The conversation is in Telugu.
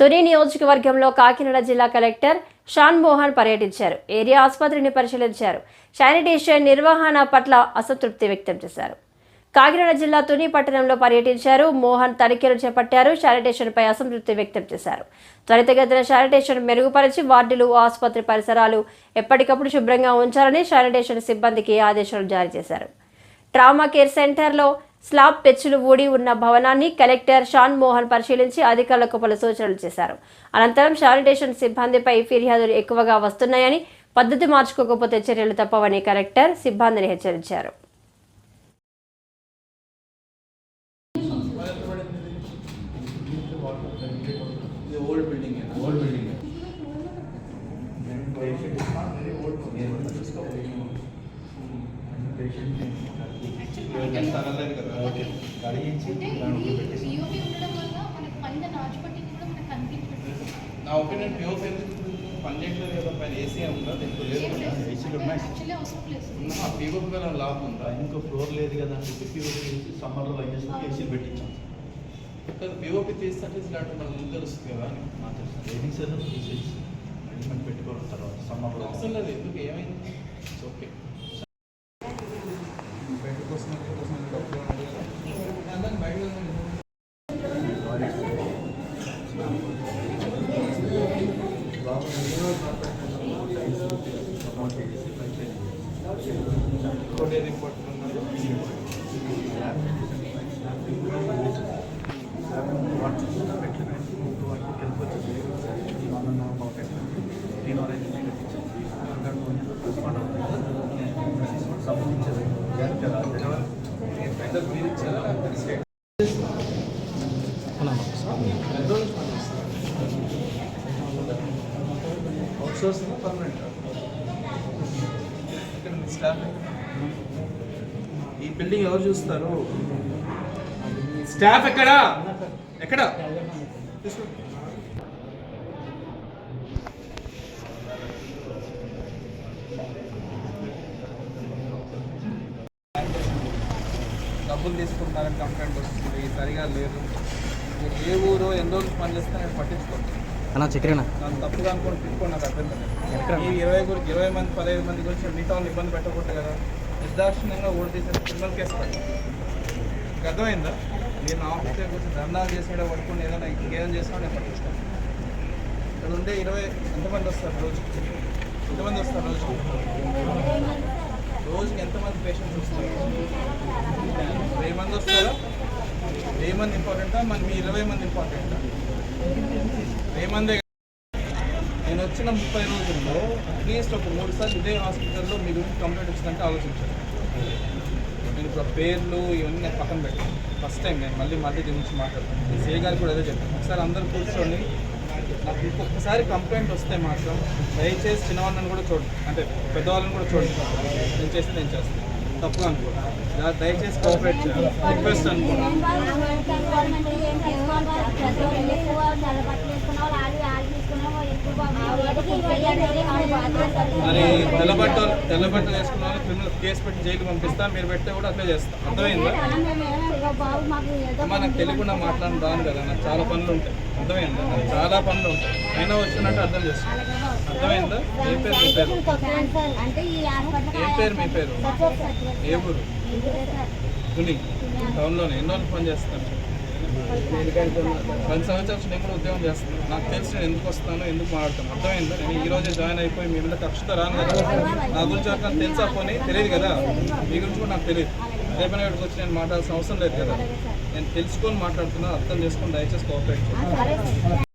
తుని నియోజకవర్గంలో కాకినాడ జిల్లా కలెక్టర్ షాన్ మోహన్ పర్యటించారు. ఏరియా ఆసుపత్రిని పరిశీలించారు. శానిటేషన్ నిర్వహణ పట్ల అసంతృప్తి వ్యక్తం చేశారు. కాకినాడ జిల్లా తుని పట్టణంలో పర్యటించారు. మోహన్ తనిఖీలు చేపట్టారు. శానిటేషన్ పై అసంతృప్తి వ్యక్తం చేశారు. త్వరితగతిన శానిటేషన్ మెరుగుపరిచి వార్డులు ఆసుపత్రి పరిసరాలు ఎప్పటికప్పుడు శుభ్రంగా ఉంచాలని శానిటేషన్ సిబ్బందికి ఆదేశాలు జారీ చేశారు. ట్రామా కేర్ సెంటర్లో స్లాబ్ పెచ్చులు ఊడి ఉన్న భవనాన్ని కలెక్టర్ షాన్ మోహన్ పరిశీలించి అధికారులకు పలు సూచనలు చేశారు. అనంతరం శానిటేషన్ సిబ్బందిపై ఫిర్యాదులు ఎక్కువగా వస్తున్నాయని పద్ధతి మార్చుకోకపోతే చర్యలు తప్పవని కలెక్టర్ సిబ్బందిని హెచ్చరించారు. ఓల్డ్ నా ఒపీనియన్ పిఓపి పనిచేయట్లేదు కదా పైన ఏసీ ఉందా? దీంట్లో లేదు కదా. ఏసీలు ఉన్నాయి. పిఓపి వల్ల లాభం ఉందా? ఇంకో ఫ్లోర్ లేదు కదా అని చెప్పి సమ్మర్లో వైద్యులు ఏసీలు పెట్టించాం. పిఓపి తీస్తే ఇలాంటి మనకు ముందు తెలుస్తుంది కదా నాకు తెలుసు తీసేసి అడ్మిట్ పెట్టుకోవడం తర్వాత సమ్మర్లో అవసరం లేదు. ఎందుకు? ఏమైంది? ఓకే అవుట్సోర్సింగ్ పర్మనెంట్ ఇక్కడ మీ స్టాఫ్ ఈ బిల్డింగ్ ఎవరు చూస్తారు? స్టాఫ్ ఎక్కడా? ఎక్కడ? తీసుకో. డబ్బులు తీసుకుంటున్నారని కంప్లైంట్ వస్తుంది. సరిగా లేదు. ఏ ఊరు ఎన్ని రోజులు పని చేస్తే నేను పట్టించుకోండి అన్నా చక్రేనా? నన్ను తప్పుగా అనుకోని తిట్టుకోండి నాకు అర్థం కాదు ఈ ఇరవై గురించి ఇరవై మంది పదహైదు మంది గురించి మిగతా వాళ్ళని ఇబ్బంది పెట్టకూడదు కదా. నిర్దాక్షిణ్యంగా ఓటు తీసేసి క్రిమినల్ కేసు పెట్టండి. మీకు అర్థమైందా? మీరు నా ఆఫీస్ దగ్గర ధర్నాలు చేసాడో పడుకుని ఏదైనా ఇంకేదైనా చేసినా నేను పట్టించుకోను. ఇక్కడ ఉండే ఇరవై ఎంతమంది వస్తారు రోజు? ఎంతమంది వస్తారు రోజు? ఎంతమంది పేషెంట్స్ వస్తారు? వెయ్యి మంది వస్తారా? వెయ్యి మంది ఇంపార్టెంటా మన మీ ఇరవై మంది ఇంపార్టెంటా వెయ్యి మందే నేను వచ్చిన ముప్పై రోజుల్లో అట్లీస్ట్ ఒక మూడు సార్లు ఇదే హాస్పిటల్లో మీ గురించి కంప్లైంట్ వచ్చిందంటే ఆలోచించాను నేను ఇప్పుడు పేర్లు ఇవన్నీ నేను పక్కన పెట్టాను. ఫస్ట్ టైం నేను మళ్ళీ మళ్ళీ దీని గురించి మాట్లాడతాను నేను సే గారు కూడా అదే చెప్పాను ఒకసారి అందరూ కూర్చొని నాకు ఇంకొకసారి కంప్లైంట్ వస్తే మాత్రం దయచేసి చిన్నవాళ్ళని కూడా చూడండి. అంటే పెద్దవాళ్ళని కూడా చూడండి. నేను చేస్తే నేను చేస్తాను. తప్పుగా అనుకో దయచేసి కోఆపరేట్ చేయాలి రిక్వెస్ట్ అనుకోండి మరి తెల్లబట్ట తెల్లబట్టలు వేసుకున్న వాళ్ళు క్రిమినల్ కేసు పెట్టి జైలు పంపిస్తా మీరు పెట్టే కూడా అట్లే చేస్తాం. అర్థమైందా? అమ్మా నాకు తెలియకుండా మాట్లాడడం రాను కదా నాకు చాలా పనులు ఉంటాయి. అర్థమైందా? నాకు చాలా పనులు ఉంటాయి. అయినా వచ్చినట్టు అర్థం చేస్తాను అర్థమైందా? ఏ పేరు మీ పేరు? ఏ పేరు మీ పేరు? ఏ ఊరు? టౌన్లోనే ఎన్నో రోజులు పని చేస్తాను పది సంవత్సరాల నుంచి నేను కూడా ఉద్యోగం చేస్తాను నాకు తెలిసి నేను ఎందుకు వస్తాను ఎందుకు మాట్లాడతాను. అర్థమైందా? నేను ఈ రోజే జాయిన్ అయిపోయి మీ మీద కక్షతో రాను కదా. నా గురించి నాకు తెలుసా పోనీ? తెలియదు కదా. మీ గురించి కూడా నాకు తెలియదు. రేపటి ఇక్కడికి వచ్చి నేను మాట్లాడాల్సిన అవసరం లేదు కదా. నేను తెలుసుకొని మాట్లాడుతున్నా అర్థం చేసుకొని దయచేసి కోఆపరేట్